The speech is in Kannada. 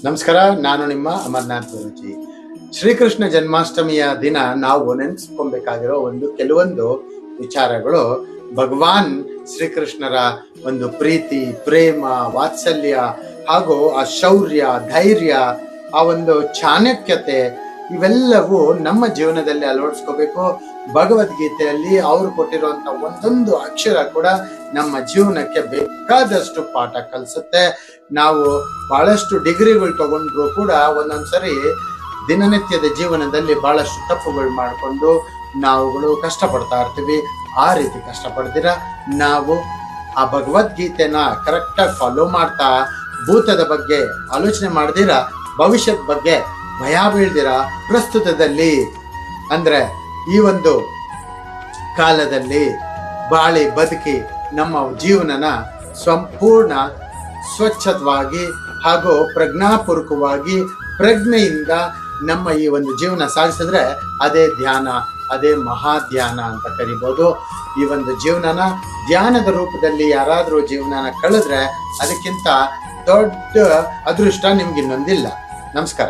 ನಮಸ್ಕಾರ, ನಾನು ನಿಮ್ಮ ಅಮರ್ನಾಥ್ ಗುರುಜಿ ಶ್ರೀಕೃಷ್ಣ ಜನ್ಮಾಷ್ಟಮಿಯ ದಿನ ನಾವು ನೆನೆಸ್ಕೊಬೇಕಾಗಿರೋ ಒಂದು ಕೆಲವೊಂದು ವಿಚಾರಗಳು. ಭಗವಾನ್ ಶ್ರೀಕೃಷ್ಣರ ಒಂದು ಪ್ರೀತಿ, ಪ್ರೇಮ, ವಾತ್ಸಲ್ಯ ಹಾಗೂ ಆ ಶೌರ್ಯ, ಧೈರ್ಯ, ಆ ಒಂದು ಚಾಣಕ್ಯತೆ ಇವೆಲ್ಲವೂ ನಮ್ಮ ಜೀವನದಲ್ಲಿ ಅಳವಡಿಸ್ಕೋಬೇಕು. ಭಗವದ್ಗೀತೆಯಲ್ಲಿ ಅವರು ಕೊಟ್ಟಿರುವಂತ ಒಂದೊಂದು ಅಕ್ಷರ ಕೂಡ ನಮ್ಮ ಜೀವನಕ್ಕೆ ಬೇಕಾದಷ್ಟು ಪಾಠ ಕಲಿಸುತ್ತೆ. ನಾವು ಬಹಳಷ್ಟು ಡಿಗ್ರಿಗಳು ತಗೊಂಡ್ರು ಕೂಡ ಒಂದೊಂದ್ಸರಿ ದಿನನಿತ್ಯದ ಜೀವನದಲ್ಲಿ ಬಹಳಷ್ಟು ತಪ್ಪುಗಳು ಮಾಡಿಕೊಂಡು ನಾವುಗಳು ಕಷ್ಟಪಡ್ತಾ ಇರ್ತೀವಿ. ಆ ರೀತಿ ಕಷ್ಟಪಡ್ದಿರ ನಾವು ಆ ಭಗವದ್ಗೀತೆನ ಕರೆಕ್ಟಾಗಿ ಫಾಲೋ ಮಾಡ್ತಾ ಭೂತದ ಬಗ್ಗೆ ಆಲೋಚನೆ ಮಾಡ್ದಿರ, ಭವಿಷ್ಯದ ಬಗ್ಗೆ ಭಯ ಬೀಳ್ದಿರ ಪ್ರಸ್ತುತದಲ್ಲಿ. ಅಂದ್ರೆ ಈ ಒಂದು ಕಾಲದಲ್ಲಿ ಬಾಳಿ ಬದುಕಿ ನಮ್ಮ ಜೀವನನ ಸಂಪೂರ್ಣ ಸ್ವಚ್ಛವಾಗಿ ಹಾಗೂ ಪ್ರಜ್ಞಾಪೂರ್ವಕವಾಗಿ ಪ್ರಜ್ಞೆಯಿಂದ ನಮ್ಮ ಈ ಒಂದು ಜೀವನ ಸಾಗಿಸಿದ್ರೆ ಅದೇ ಧ್ಯಾನ, ಅದೇ ಮಹಾಧ್ಯಾನ ಅಂತ ಕರಿಬೋದು. ಈ ಒಂದು ಜೀವನನ ಧ್ಯಾನದ ರೂಪದಲ್ಲಿ ಯಾರಾದರೂ ಜೀವನನ ಕಳೆದ್ರೆ ಅದಕ್ಕಿಂತ ದೊಡ್ಡ ಅದೃಷ್ಟ ನಿಮ್ಗೆ ಇನ್ನೊಂದಿಲ್ಲ. ನಮಸ್ಕಾರ.